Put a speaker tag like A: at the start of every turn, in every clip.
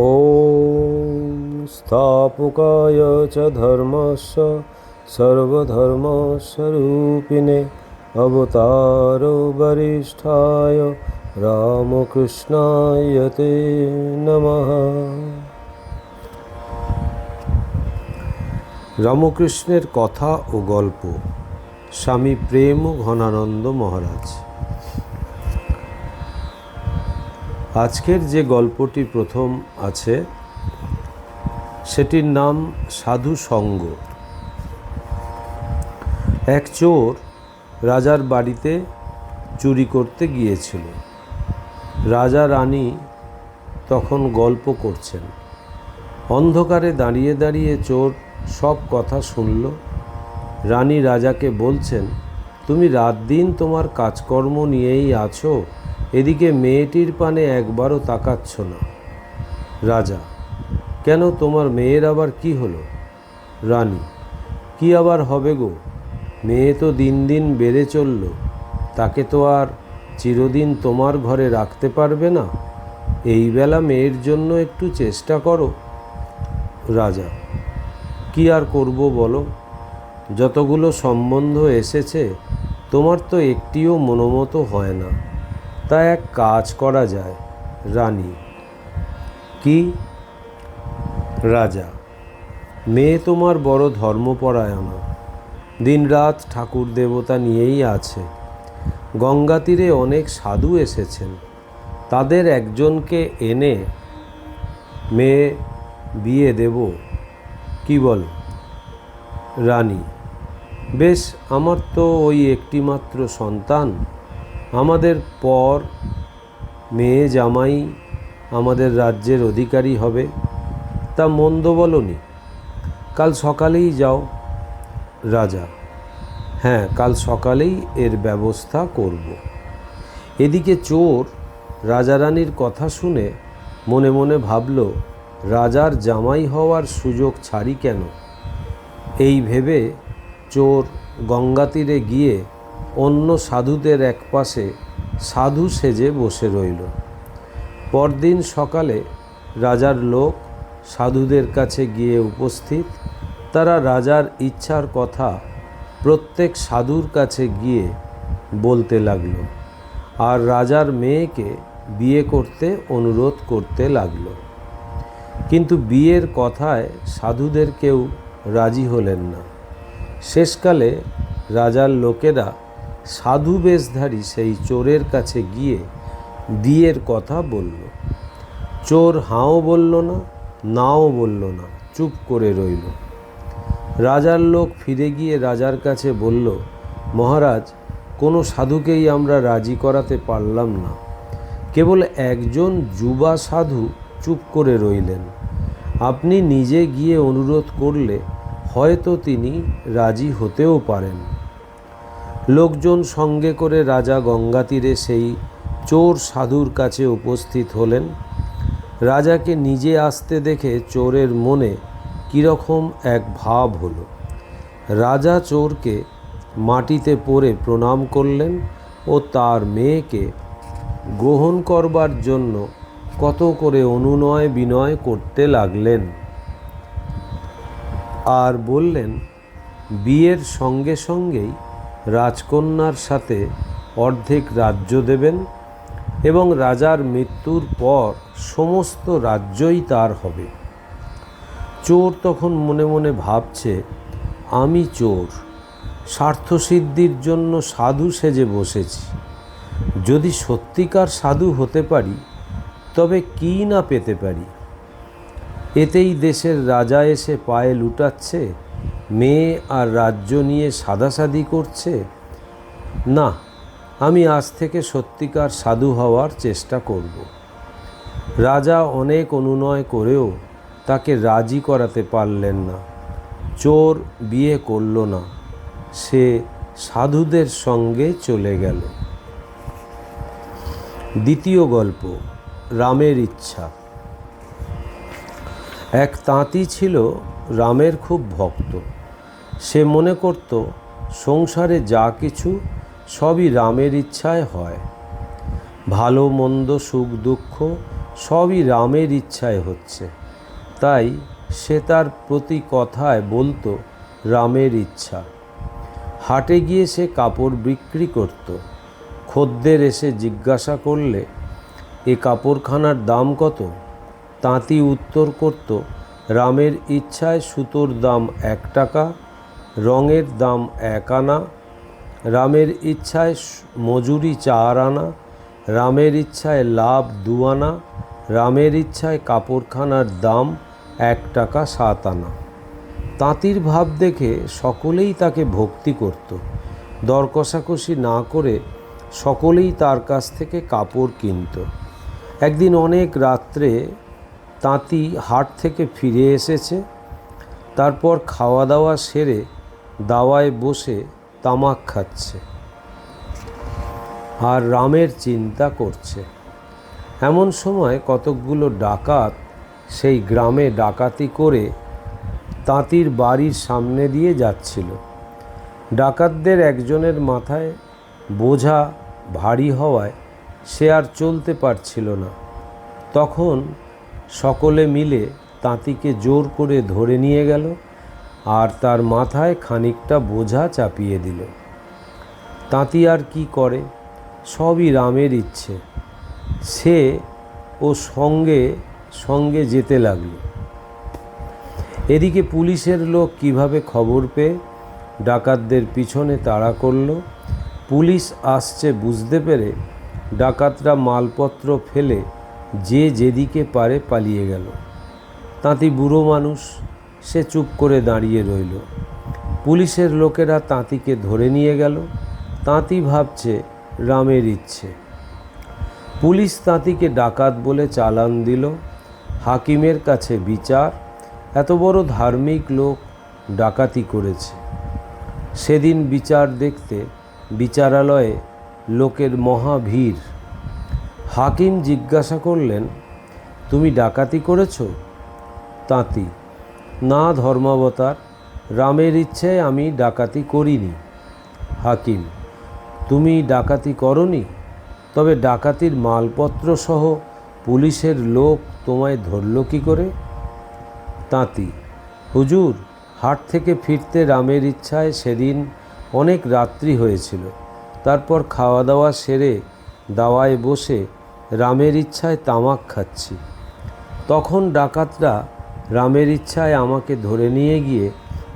A: ॐ स्थापकाय च धर्मस्य सर्वधर्मस्वरूपिणे अवतारो वरिष्ठाय रामकृष्णाय ते नमः রামকৃষ্ণের কথা ও গল্প স্বামী প্রেম ও ঘনানন্দ মহারাজ আজকের যে গল্পটি প্রথম আছে, সেটির নাম সাধু সঙ্গ। এক চোর রাজার বাড়িতে চুরি করতে গিয়েছিল। রাজা রানী তখন গল্প করছেন। অন্ধকারে দাঁড়িয়ে দাঁড়িয়ে চোর সব কথা শুনল। রানী রাজাকে বলছেন, তুমি রাত দিন তোমার কাজকর্ম নিয়েই আছো? এদিকে মেয়েটির পানে একবারও তাকাচ্ছ না। রাজা, কেন তোমার মেয়ের আবার কি হলো? রানী, কি আবার হবে গো? মেয়ে তো দিন দিন বেড়ে চলল, তাকে তো আর চিরদিন তোমার ঘরে রাখতে পারবে না। এই বেলা মেয়ের জন্য একটু চেষ্টা করো। রাজা, কি আর করব বলো? যতগুলো সম্বন্ধ এসেছে, তোমার তো একটিও মনোমতো হয় না। তা এক কাজ করা যায়, রানী। কি? রাজা, মেয়ে তোমার বড় ধর্মপরায়ণা। দিনরাত ঠাকুর দেবতা নিয়েই আছে। গঙ্গা তীরে অনেক সাধু এসেছেন। তাদের একজনকে এনে মেয়ে বিয়ে দেব। কি বল? রানী, বেশ, আমার তো ওই একটিমাত্র সন্তান। আমাদের পর মেয়ে জামাই আমাদের রাজ্যের অধিকারী হবে, তা মন্দ বলনি। কাল সকালেই যাও রাজা। হ্যাঁ কাল সকালেই এর ব্যবস্থা করব। এদিকে চোর রাজারানীর কথা শুনে মনে মনে ভাবল, রাজার জামাই হওয়ার সুযোগ ছাড়ি কেন? এই ভেবে চোর গঙ্গা তীরে গিয়ে অন্য সাধুদের এক পাশে সাধু সেজে বসে রইল। পরদিন সকালে রাজার লোক সাধুদের কাছে গিয়ে উপস্থিত। তারা রাজার ইচ্ছার কথা প্রত্যেক সাধুর কাছে গিয়ে বলতে লাগল আর রাজার মেয়েকে বিয়ে করতে অনুরোধ করতে লাগল। কিন্তু বিয়ের কথায় সাধুদের কেউ রাজি হলেন না। শেষকালে রাজার লোকেরা সাধু বেশধারী সেই চোরের কাছে গিয়ে বিয়ের কথা বলল। চোর হাঁও বলল না, নাও বলল না, চুপ করে রইল। রাজার লোক ফিরে গিয়ে রাজার কাছে বলল, মহারাজ, কোনো সাধুকেই আমরা রাজি করাতে পারলাম না। কেবল একজন যুবা সাধু চুপ করে রইলেন। আপনি নিজে গিয়ে অনুরোধ করলে হয়তো তিনি রাজি হতেও পারেন। লোকজন সঙ্গে করে রাজা গঙ্গা তীরে সেই চোর সাধুর কাছে উপস্থিত হলেন। রাজাকে নিজে আসতে দেখে চোরের মনে কীরকম এক ভাব হলো। রাজা চোরকে মাটিতে পড়ে প্রণাম করলেন ও তার মেয়েকে গ্রহণ করবার জন্য কত করে অনুনয় বিনয় করতে লাগলেন। আর বললেন, বিয়ের সঙ্গে সঙ্গেই রাজকন্যার সাথে অর্ধেক রাজ্য দেবেন এবং রাজার মৃত্যুর পর সমস্ত রাজ্যই তার হবে। চোর তখন মনে মনে ভাবছে, আমি চোর, স্বার্থসিদ্ধির জন্য সাধু সেজে বসেছি। যদি সত্যিকার সাধু হতে পারি, তবে কী না পেতে পারি? এতেই দেশের রাজা এসে পায়ে লুটাচ্ছে মেয়ে আর রাজ্য নিয়ে সাদাসাদি করছে? না, আমি আজ থেকে সত্যিকার সাধু হওয়ার চেষ্টা করব। রাজা অনেক অনুনয় করেও তাকে রাজি করাতে পারলেন না। চোর বিয়ে করল না। সে সাধুদের সঙ্গে চলে গেল। দ্বিতীয় গল্প, রামের ইচ্ছা। এক তাঁতি ছিল রামের খুব ভক্ত। সে মনে করত, সংসারে যা কিছু সবই রামের ইচ্ছায় হয়। ভালো, মন্দ, সুখ, দুঃখ সবই রামের ইচ্ছায় হচ্ছে। তাই সে তার প্রতি কথায় বলতো, রামের ইচ্ছা। হাটে গিয়ে সে কাপড় বিক্রি করত। খদ্দের এসে জিজ্ঞাসা করলে, এ কাপড়খানার দাম কত? তাঁতি উত্তর করত, রামের ইচ্ছায় সুতোর দাম এক টাকা রঙের দাম এক আনা, রামের ইচ্ছায় মজুরি চার আনা, রামের ইচ্ছায় লাভ দু আনা, রামের ইচ্ছায় কাপড়খানার দাম এক টাকা সাত আনা। তাঁতির ভাব দেখে সকলেই তাকে ভক্তি করত। দর কষাকষি না করে সকলেই তার কাছ থেকে কাপড় কিনত। একদিন অনেক রাত্রে তাঁতি হাট থেকে ফিরে এসেছে। তারপর খাওয়া দাওয়া সেরে দাওয়ায় বসে তামাক খাচ্ছে আর রামের চিন্তা করছে। এমন সময় কতকগুলো ডাকাত সেই গ্রামে ডাকাতি করে তাঁতির বাড়ির সামনে দিয়ে যাচ্ছিল। ডাকাতদের একজনের মাথায় বোঝা ভারী হওয়ায় সে আর চলতে পারছিল না। তখন সকলে মিলে তাঁতিকে জোর করে ধরে নিয়ে গেল আর তার মাথায় খানিকটা বোঝা চাপিয়ে দিল। তাঁতি আর কি করে? সবই রামের ইচ্ছে। সে ও সঙ্গে সঙ্গে যেতে লাগল। এদিকে পুলিশের লোক কীভাবে খবর পেয়ে ডাকাতদের পিছনে তাড়া করল, পুলিশ আসছে বুঝতে পেরে ডাকাতরা মালপত্র ফেলে যে যেদিকে পারে পালিয়ে গেল। তাঁতি বুড়ো মানুষ সে চুপ করে দাঁড়িয়ে রইল। পুলিশের লোকেরা তাঁতিকে ধরে নিয়ে গেল। তাঁতি ভাবছে রামের ইচ্ছে। পুলিশ তাঁতিকে ডাকাত বলে চালান দিল। হাকিমের কাছে বিচার। এত বড় ধার্মিক লোক ডাকাতি করেছে। সেদিন বিচার দেখতে বিচারালয়ে লোকের মহা ভিড়। হাকিম জিজ্ঞাসা করলেন, তুমি ডাকাতি করেছ? তাঁতি না ধর্মাবতার, রামের ইচ্ছায় আমি ডাকাতি করিনি। হাকিম, তুমি ডাকাতি করনি? তবে ডাকাতির মালপত্র সহ পুলিশের লোক তোমায় ধরল কী করে? তাঁতি, হুজুর, হাট থেকে ফিরতে রামের ইচ্ছায় সেদিন অনেক রাত্রি হয়েছিল। তারপর খাওয়া দাওয়া সেরে দাওয়ায় বসে রামের ইচ্ছায় তামাক খাচ্ছি। তখন ডাকাতরা রামের ইচ্ছায় আমাকে ধরে নিয়ে গিয়ে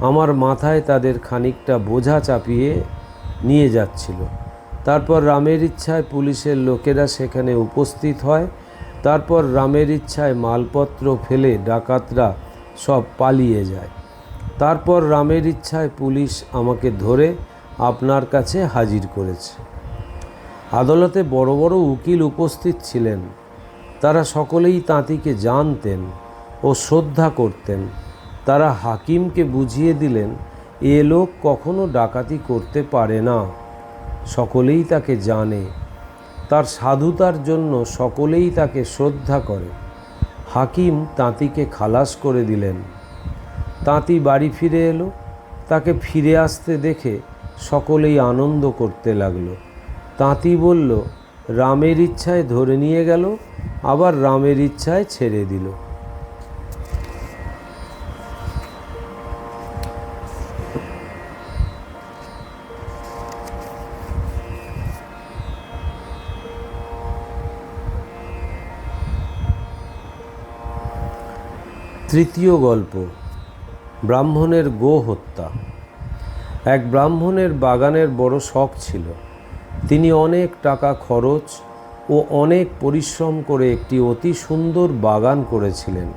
A: আমার মাথায় তাদের খানিকটা বোঝা চাপিয়ে নিয়ে যাচ্ছিল। তারপর রামের ইচ্ছায় পুলিশের লোকেরা সেখানে উপস্থিত হয়। তারপর রামের ইচ্ছায় মালপত্র ফেলে ডাকাতরা সব পালিয়ে যায়। তারপর রামের ইচ্ছায় পুলিশ আমাকে ধরে আপনার কাছে হাজির করেছে। আদালতে বড় বড় উকিল উপস্থিত ছিলেন। তারা সকলেই তাঁতিকে জানতেন। ও শ্রদ্ধা করতেন। তারা হাকিমকে বুঝিয়ে দিলেন, এ লোক কখনো ডাকাতি করতে পারে না। সকলেই তাকে জানে। তার সাধুতার জন্য সকলেই তাকে শ্রদ্ধা করে। হাকিম তাঁতিকে খালাস করে দিলেন। তাঁতি বাড়ি ফিরে এলো। তাকে ফিরে আসতে দেখে সকলেই আনন্দ করতে লাগল। তাঁতি বলল, রামের ইচ্ছায় ধরে নিয়ে গেল, আবার রামের ইচ্ছায় ছেড়ে দিল। তৃতীয় গল্প, ব্রাহ্মণের গো হত্যা। এক ব্রাহ্মণের বাগানের বড় শখ ছিল। তিনি অনেক টাকা খরচ ও অনেক পরিশ্রম করে একটি অতি সুন্দর বাগান করেছিলেন।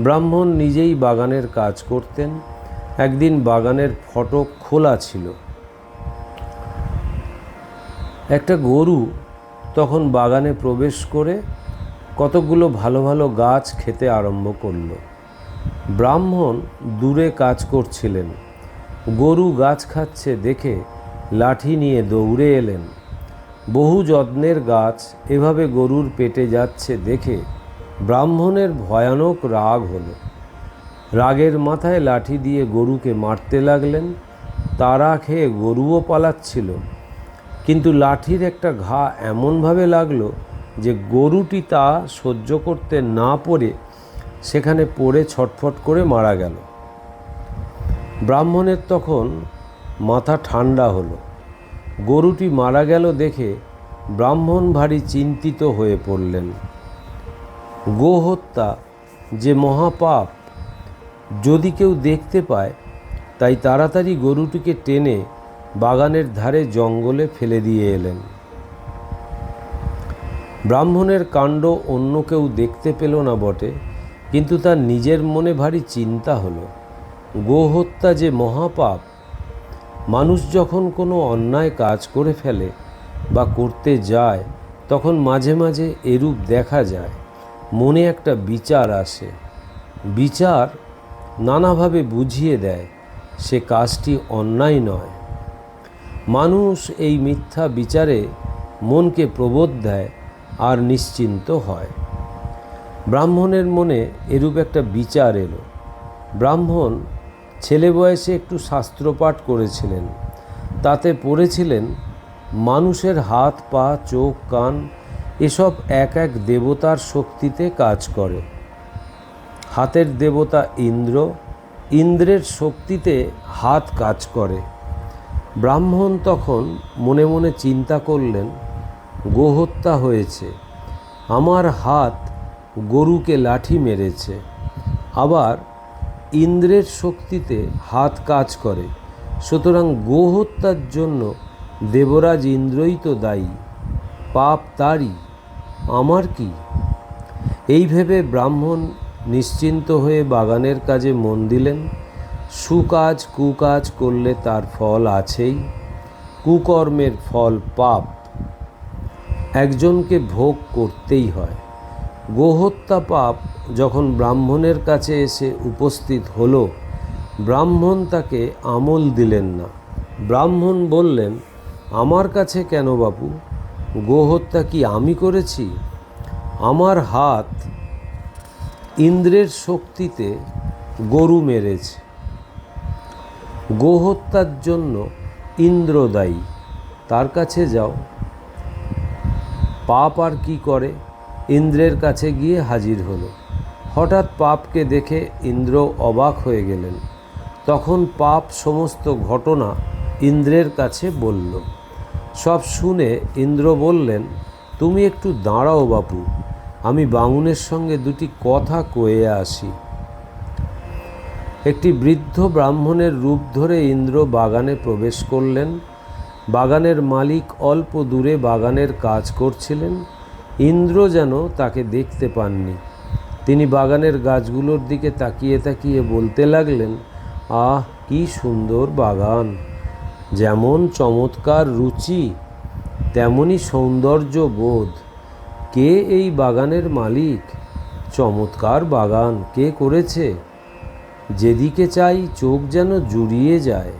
A: ব্রাহ্মণ নিজেই বাগানের কাজ করতেন। একদিন বাগানের ফটক খোলা ছিল। একটা গরু তখন বাগানে প্রবেশ করে কতকগুলো ভালো ভালো গাছ খেতে আরম্ভ করল। ব্রাহ্মণ দূরে কাজ করছিলেন। গরু গাছ খাচ্ছে দেখে লাঠি নিয়ে দৌড়ে এলেন। বহু যত্নের গাছ এভাবে গরুর পেটে যাচ্ছে দেখে ব্রাহ্মণের ভয়ানক রাগ হলো। রাগের মাথায় লাঠি দিয়ে গরুকে মারতে লাগলেন, তারা খেয়ে গরুও পালাচ্ছিল। কিন্তু লাঠির একটা ঘা এমনভাবে লাগল যে গরুটি তা সহ্য করতে না পড়ে সেখানে পড়ে ছটফট করে মারা গেল। ব্রাহ্মণের তখন মাথা ঠান্ডা হলো। গরুটি মারা গেল দেখে ব্রাহ্মণ ভারী চিন্তিত হয়ে পড়লেন। গোহত্যা যে মহাপাপ, যদি কেউ দেখতে পায়, তাই তাড়াতাড়ি গরুটিকে টেনে বাগানের ধারে জঙ্গলে ফেলে দিয়ে এলেন। ব্রাহ্মণের কাণ্ড অন্য কেউ দেখতে পেল না বটে। কিন্তু তার নিজের মনে ভারী চিন্তা হলো। গোহত্যা যে মহাপাপ, মানুষ যখন কোনো অন্যায় কাজ করে ফেলে বা করতে যায়, তখন মাঝে মাঝে এরূপ দেখা যায়। মনে একটা বিচার আসে। বিচার নানাভাবে বুঝিয়ে দেয়, সে কাজটি অন্যায় নয়। মানুষ এই মিথ্যা বিচারে মনকে প্রবোধ দেয় আর নিশ্চিন্ত হয়। ব্রাহ্মণের মনে এরূপ একটা বিচার এলো। ব্রাহ্মণ ছেলে বয়সে একটু শাস্ত্রপাঠ করেছিলেন। তাতে পড়েছিলেন, মানুষের হাত, পা, চোখ, কান, এসব এক এক দেবতার শক্তিতে কাজ করে। হাতের দেবতা ইন্দ্র, ইন্দ্রের শক্তিতে হাত কাজ করে। ব্রাহ্মণ তখন মনে মনে চিন্তা করলেন, গোহত্যা হয়েছে। আমার হাত গরুকে লাঠি মেরেছে। আবার ইন্দ্রের শক্তিতে হাত কাজ করে। সুতরাং গোহত্যার জন্য দেবরাজ ইন্দ্রই তো দায়ী। পাপ তারই। আমার কি? এই ভেবে ব্রাহ্মণ নিশ্চিন্ত হয়ে বাগানের কাজে মন দিলেন। সুকাজ কুকাজ করলে তার ফল আছেই। কুকর্মের ফল পাপ। একজনকে ভোগ করতেই হয়। গোহত্যা পাপ যখন ব্রাহ্মণের কাছে এসে উপস্থিত হলো, ব্রাহ্মণ তাকে আমল দিলেন না। ব্রাহ্মণ বললেন, আমার কাছে কেন বাপু? গোহত্যা কি আমি করেছি? আমার হাত ইন্দ্রের শক্তিতে গরু মেরেছে। গোহত্যার জন্য ইন্দ্রদায়ী তার কাছে যাও। পাপ আর কি করে? ইন্দ্রের কাছে গিয়ে হাজির হলো। হঠাৎ পাপকে দেখে ইন্দ্র অবাক হয়ে গেলেন। তখন পাপ সমস্ত ঘটনা ইন্দ্রের কাছে বলল। সব শুনে ইন্দ্র বললেন, তুমি একটু দাঁড়াও বাপু, আমি বামুনের সঙ্গে দুটি কথা কয়ে আসি। একটি বৃদ্ধ ব্রাহ্মণের রূপ ধরে ইন্দ্র বাগানে প্রবেশ করলেন। বাগানের মালিক অল্প দূরে বাগানের কাজ করছিলেন। ইন্দ্র যেন তাকে দেখতে পাননি। তিনি বাগানের গাছগুলোর দিকে তাকিয়ে তাকিয়ে বলতে লাগলেন, আহ, কি সুন্দর বাগান। যেমন চমৎকার রুচি তেমনই সৌন্দর্য বোধ কে এই বাগানের মালিক? চমৎকার বাগান কে করেছে? যেদিকে চাই চোখ যেন জুড়িয়ে যায়।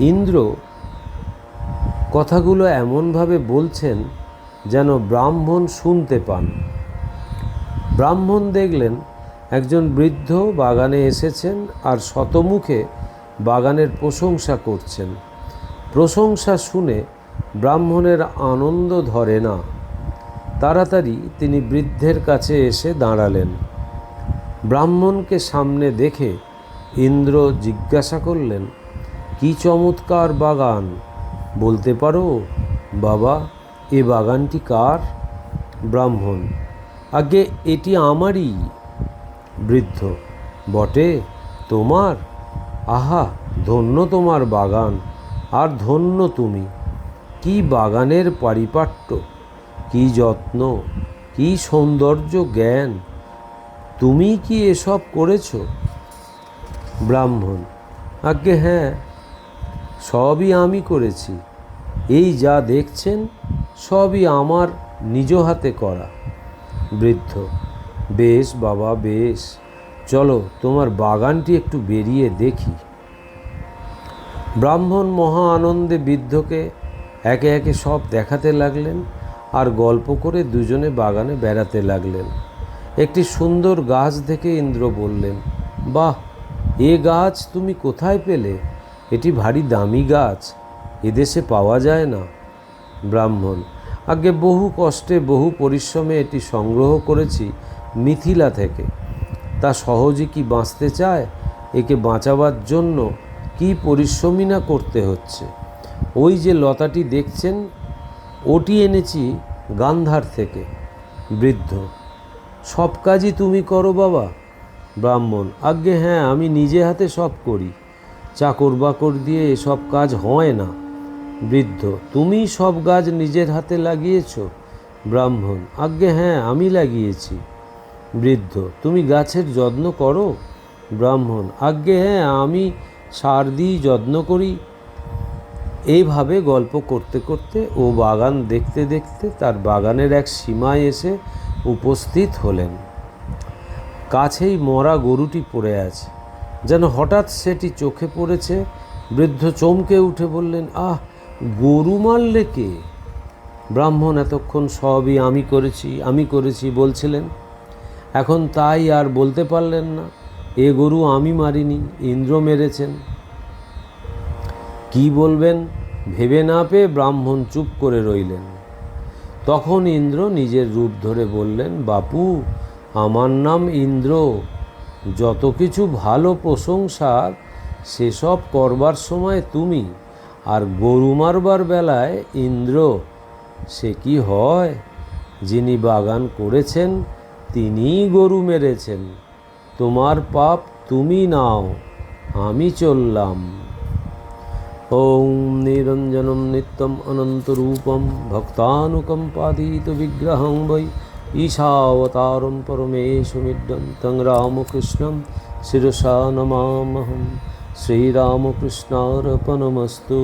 A: ইন্দ্র কথাগুলো এমনভাবে বলছেন যেন ব্রাহ্মণ শুনতে পান। ব্রাহ্মণ দেখলেন একজন বৃদ্ধ বাগানে এসেছেন আর শতমুখে বাগানের প্রশংসা করছেন। প্রশংসা শুনে ব্রাহ্মণের আনন্দ ধরে না। তাড়াতাড়ি তিনি বৃদ্ধের কাছে এসে দাঁড়ালেন। ব্রাহ্মণকে সামনে দেখে ইন্দ্র জিজ্ঞাসা করলেন, কি চমৎকার বাগান। বলতে পারো, বাবা? এ বাগানটি কার? ব্রাহ্মণ। আগে এটি আমারই বৃদ্ধ। বটে, তোমার? আহা, ধন্য তোমার বাগান, আর ধন্য তুমি। কি বাগানের পারিপাট্য, কি যত্ন, কি সৌন্দর্য জ্ঞান, তুমি কি এসব করেছ? ব্রাহ্মণ, আজ্ঞে হ্যাঁ সবই আমি করেছি। এই যা দেখছেন সবই আমার নিজ হাতে করা। বৃদ্ধ, বেশ বাবা, বেশ। চলো, তোমার বাগানটি একটু বেরিয়ে দেখি। ব্রাহ্মণ মহা আনন্দে বৃদ্ধকে একে একে সব দেখাতে লাগলেন আর গল্প করে দুজনে বাগানে বেড়াতে লাগলেন। একটি সুন্দর গাছ দেখে ইন্দ্র বললেন, বাহ, এ গাছ তুমি কোথায় পেলে? এটি ভারী দামি গাছ। এদেশে পাওয়া যায় না। ব্রাহ্মণ। আগে বহু কষ্টে, বহু পরিশ্রমে এটি সংগ্রহ করেছি মিথিলা থেকে। তা সহজে কি বাঁচতে চায়? একে বাঁচাবার জন্য কি পরিশ্রমই না করতে হচ্ছে? ওই যে লতাটি দেখছেন, ওটি এনেছি গান্ধার থেকে, বৃদ্ধ। সব কাজই তুমি করো বাবা, ব্রাহ্মণ। আজ্ঞে হ্যাঁ আমি নিজে হাতে সব করি। চাকর বাকর দিয়ে এসব কাজ হয় না। বৃদ্ধ, তুমি সব গাছ নিজের হাতে লাগিয়েছ? ব্রাহ্মণ, আজ্ঞে হ্যাঁ আমি লাগিয়েছি। বৃদ্ধ, তুমি গাছের যত্ন করো? ব্রাহ্মণ, আজ্ঞে হ্যাঁ আমি সার দিই যত্ন করি। এইভাবে গল্প করতে করতে ও বাগান দেখতে দেখতে তার বাগানের এক সীমায় এসে উপস্থিত হলেন। কাছেই মরা গরুটি পড়ে আছে। যেন হঠাৎ সেটি চোখে পড়েছে, বৃদ্ধ চমকে উঠে বললেন, আহ গরু মারলে কে? ব্রাহ্মণ এতক্ষণ সবই আমি করেছি আমি করেছি বলছিলেন। এখন তাই আর বলতে পারলেন না, এ গরু আমি মারিনি, ইন্দ্র মেরেছেন। কি বলবেন? ভেবে না পেয়ে ব্রাহ্মণ চুপ করে রইলেন। তখন ইন্দ্র নিজের রূপ ধরে বললেন, বাপু, আমার নাম ইন্দ্র। যত কিছু ভালো প্রশংসার, সেসব করবার সময় তুমি আর গরু মারবার বেলায় ইন্দ্র, সে কি হয়? যিনি বাগান করেছেন, তিনিই গরু মেরেছেন। তোমার পাপ তুমি নাও, আমি চললাম। ওম নিরঞ্জনম নিত্যম অনন্তরূপম ভক্তানুকম্পাধীত বিগ্রহং বৈ ঈশাবতারম পরমেশমিড্যম তং রামকৃষ্ণম শিরসা নমামহম। శ్రీరామకృష్ణార్పణమస్తు.